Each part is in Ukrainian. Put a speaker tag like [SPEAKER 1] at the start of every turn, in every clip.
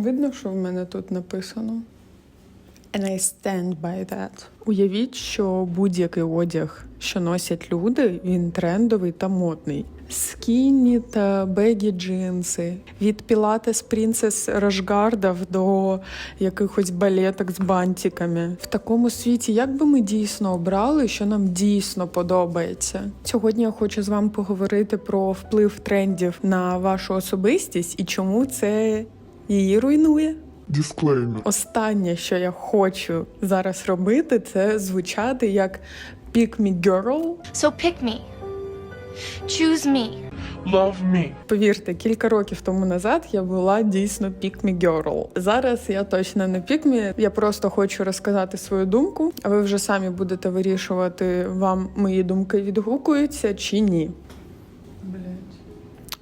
[SPEAKER 1] Видно, що в мене тут написано. And I stand by that. Уявіть, що будь-який одяг, що носять люди, він трендовий та модний. Скінні та бегі джинси, від пілатес принцес Рашгардов до якихось балеток з бантиками. В такому світі, як би ми дійсно обрали, що нам дійсно подобається. Сьогодні я хочу з вами поговорити про вплив трендів на вашу особистість і чому це її руйнує.
[SPEAKER 2] Дисклеймер.
[SPEAKER 1] Останнє, що я хочу зараз робити, це звучати як pick me girl.
[SPEAKER 3] So pick me. Choose me.
[SPEAKER 2] Love me.
[SPEAKER 1] Повірте, кілька років тому назад я була дійсно pick me girl. Зараз я точно не pick me, Я просто хочу розказати свою думку, а ви вже самі будете вирішувати, вам мої думки відгукуються чи ні. Блять.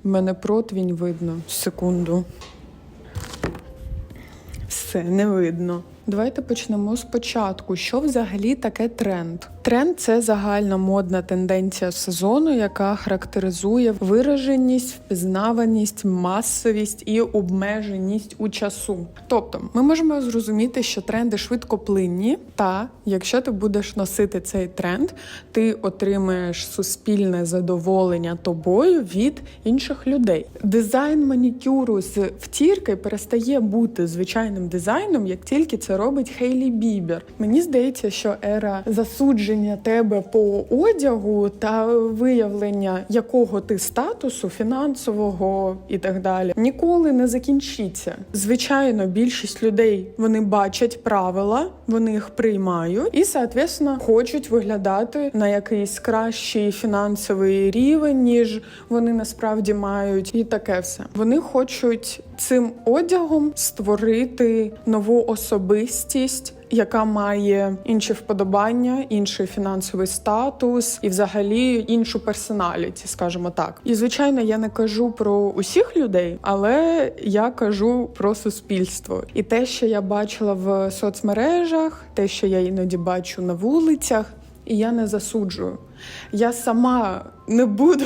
[SPEAKER 1] Мене противінь видно. Секунду. Все не видно. Давайте почнемо спочатку. Що взагалі таке тренд? Тренд це загальна модна тенденція сезону, яка характеризує вираженість, впізнаваність, масовість і обмеженість у часу. Тобто, ми можемо зрозуміти, що тренди швидкоплинні, та якщо ти будеш носити цей тренд, ти отримаєш суспільне задоволення тобою від інших людей. Дизайн манікюру з втірки перестає бути звичайним дизайном, як тільки це робить Хейлі Бібер. Мені здається, що ера засудження тебе по одягу та виявлення якого ти статусу фінансового і так далі ніколи не закінчиться. Звичайно, більшість людей вони бачать правила, вони їх приймають і, соответственно, хочуть виглядати на якийсь кращий фінансовий рівень, ніж вони насправді мають, і таке все. Вони хочуть цим одягом створити нову особистість. Яка має інші вподобання, інший фінансовий статус і, взагалі, іншу персоналіті, скажімо так. І звичайно, я не кажу про усіх людей, але я кажу про суспільство. І те, що я бачила в соцмережах, те, що я іноді бачу на вулицях, і я не засуджую. Я сама не буду.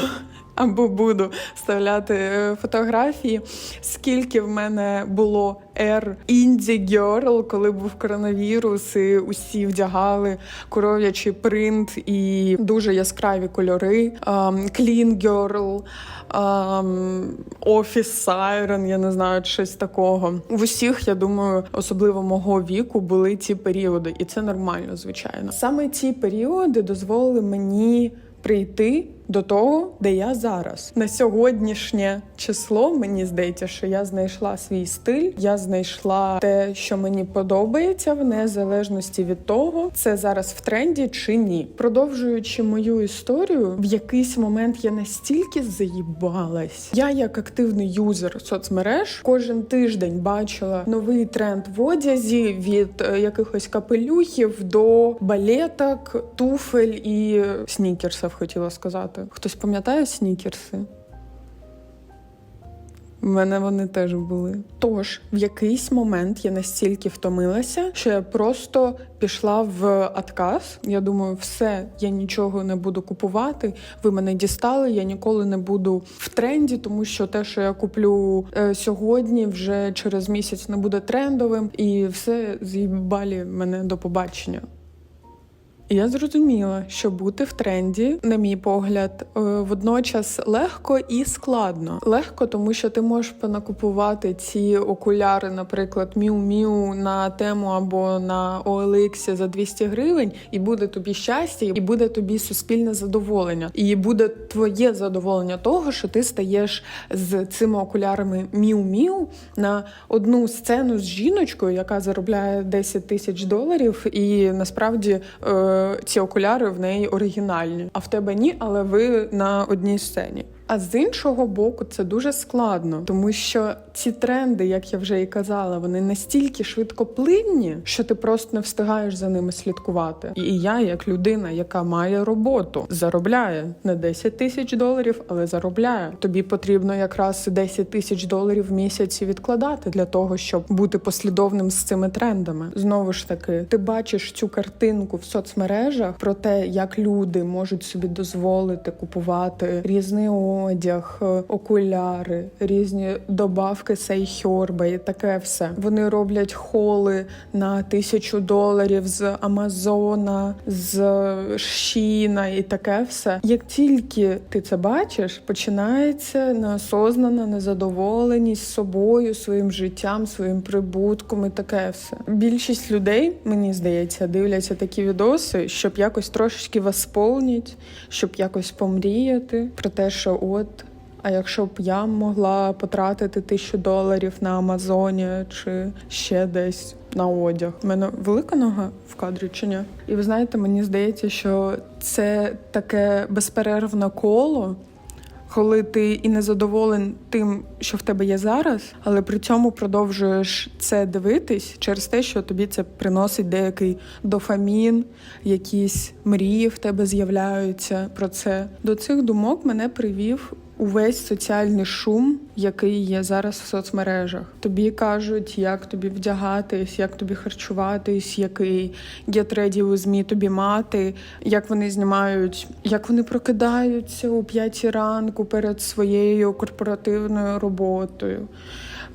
[SPEAKER 1] Або буду вставляти е, фотографії, скільки в мене було ер інді герл, коли був коронавірус, і усі вдягали коров'ячий принт і дуже яскраві кольори. Клін герл, офіс сайрен, я не знаю, щось такого. В усіх, я думаю, особливо мого віку, були ці періоди, і це нормально, звичайно. Саме ці періоди дозволили мені прийти до того, де я зараз. На сьогоднішнє число мені здається, що я знайшла свій стиль, я знайшла те, що мені подобається, в незалежності від того, це зараз в тренді чи ні. Продовжуючи мою історію, в якийсь момент я настільки заїбалась. Я, як активний юзер соцмереж, кожен тиждень бачила новий тренд в одязі від е, якихось капелюхів до балеток, туфель і снікерсів, хотіла сказати. Хтось пам'ятає снікерси? У мене вони теж були. Тож в якийсь момент я настільки втомилася, що я просто пішла в отказ. Я думаю, все, я нічого не буду купувати. Ви мене дістали. Я ніколи не буду в тренді, тому що те, що я куплю е, сьогодні, вже через місяць не буде трендовим, і все з'їбалі мене до побачення. Я зрозуміла, що бути в тренді, на мій погляд, е, водночас легко і складно. Легко, тому що ти можеш понакупувати ці окуляри, наприклад, міу-міу на тему або на OLX за 200 гривень, і буде тобі щастя, і буде тобі суспільне задоволення. І буде твоє задоволення того, що ти стаєш з цими окулярами міу-міу на одну сцену з жіночкою, яка заробляє 10 тисяч доларів, і насправді. Е, ці окуляри в неї оригінальні, а в тебе ні, але ви на одній сцені. А з іншого боку, це дуже складно, тому що ці тренди, як я вже і казала, вони настільки швидкоплинні, що ти просто не встигаєш за ними слідкувати. І я, як людина, яка має роботу, заробляє не 10 тисяч доларів, але заробляє. Тобі потрібно якраз 10 тисяч доларів в місяці відкладати для того, щоб бути послідовним з цими трендами. Знову ж таки, ти бачиш цю картинку в соцмережах про те, як люди можуть собі дозволити купувати різний е, окуляри, різні добавки сейхьорба і таке все. Вони роблять холи на тисячу доларів з Амазона, з Шіна і таке все. Як тільки ти це бачиш, починається неосознана незадоволеність собою, своїм життям, своїм прибутком і таке все. Більшість людей, мені здається, дивляться такі відоси, щоб якось трошечки восполніть, щоб якось помріяти про те, що от. А якщо б я могла потратити тисячу доларів на Амазоні чи ще десь на одяг. У мене велика нога в кадрі чи ні? І ви знаєте, мені здається, що це таке безперервне коло, коли ти і не задоволен тим, що в тебе є зараз, але при цьому продовжуєш це дивитись через те, що тобі це приносить деякий дофамін, якісь мрії в тебе з'являються про це. До цих думок мене привів. Увесь соціальний шум, який є зараз в соцмережах. Тобі кажуть, як тобі вдягатись, як тобі харчуватись, який ready with me тобі мати, як вони знімають, як вони прокидаються у п'ятій ранку перед своєю корпоративною роботою.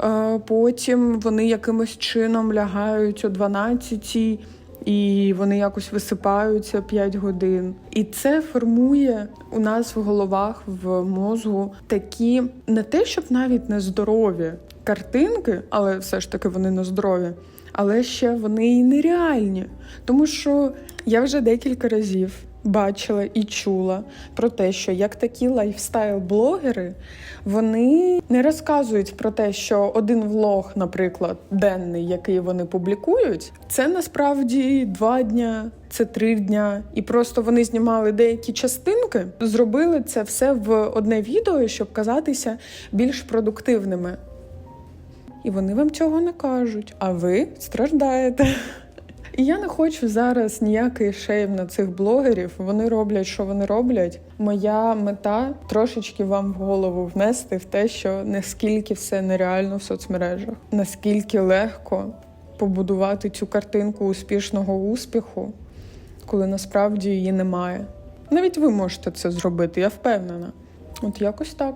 [SPEAKER 1] Е, Потім вони якимось чином лягають о 12 і вони якось висипаються 5 годин. І це формує у нас в головах, в мозгу такі не те, щоб навіть не здорові картинки, але все ж таки вони не здорові. Але ще вони і нереальні. Тому що я вже декілька разів бачила і чула про те, що як такі лайфстайл-блогери вони не розказують про те, що один влог, наприклад, денний, який вони публікують, це насправді два дня. Це три дня, і просто вони знімали деякі частинки, зробили це все в одне відео, щоб казатися більш продуктивними. І вони вам цього не кажуть, а ви страждаєте. І я не хочу зараз ніякий шейм на цих блогерів. Вони роблять, що вони роблять. Моя мета трошечки вам в голову внести в те, що наскільки все нереально в соцмережах, наскільки легко побудувати цю картинку успішного успіху, коли насправді її немає. Навіть ви можете це зробити, я впевнена. От якось так.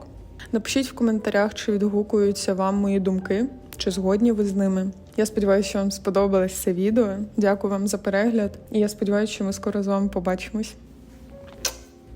[SPEAKER 1] Напишіть в коментарях, чи відгукуються вам мої думки, чи згодні ви з ними. Я сподіваюся, що вам сподобалось це відео. Дякую вам за перегляд, і я сподіваюся, що ми скоро з вами побачимось.